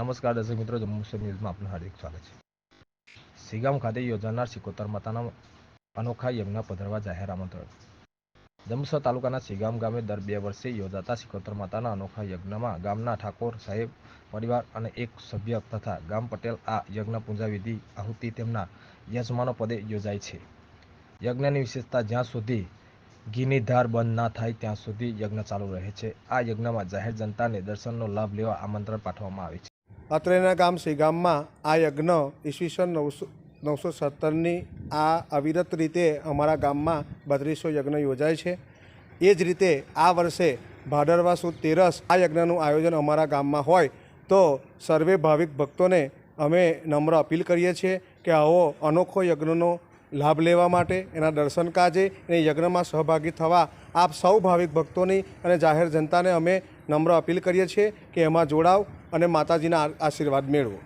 નમસ્કાર દર્શક મિત્રો, જમ્મુ કશ્મીર ન્યૂઝમાં આપનું હાર્દિક સ્વાગત છે. સિગામ ખાતે યોજાનાર સિકોતર માતાના અનોખા યજ્ઞ પધરવા જાહેર આમંત્રણ. જંબુસર તાલુકાના સિગામ ગામે દર બે વર્ષે યોજાતા સિકોતર માતાના અનોખા યજ્ઞમાં ગામના ઠાકોર સાહેબ, પરિવાર અને એક સભ્ય તથા ગામ પટેલ આ યજ્ઞ પૂંજાવિધિ આહુતિ તેમના યજમાનો પદે યોજાય છે. યજ્ઞની વિશેષતા જ્યાં સુધી ઘીની ધાર બંધ ના થાય ત્યાં સુધી યજ્ઞ ચાલુ રહે છે. આ યજ્ઞમાં જાહેર જનતાને દર્શનનો લાભ લેવા આમંત્રણ પાઠવવામાં આવે છે. અત્રેના ગામ શ્રીગામમાં આ યજ્ઞ ઈસવીસન નવસો નવસો સત્તરની આ અવિરત રીતે અમારા ગામમાં બત્રીસો યજ્ઞ યોજાય છે. એ જ રીતે આ વર્ષે ભાદરવા સુદ તેરસ આ યજ્ઞનું આયોજન અમારા ગામમાં હોય તો સર્વે ભાવિક ભક્તોને અમે નમ્ર અપીલ કરીએ છીએ કે આવો અનોખો યજ્ઞનો લાભ લેવા માટે, એના દર્શન કાજે, અને યજ્ઞમાં સહભાગી થવા આપ સૌ ભાવિક ભક્તોની અને જાહેર જનતાને અમે નમ્ર અપીલ કરીએ છીએ કે એમાં જોડાવ અને માતાજીના આશીર્વાદ મેળવો.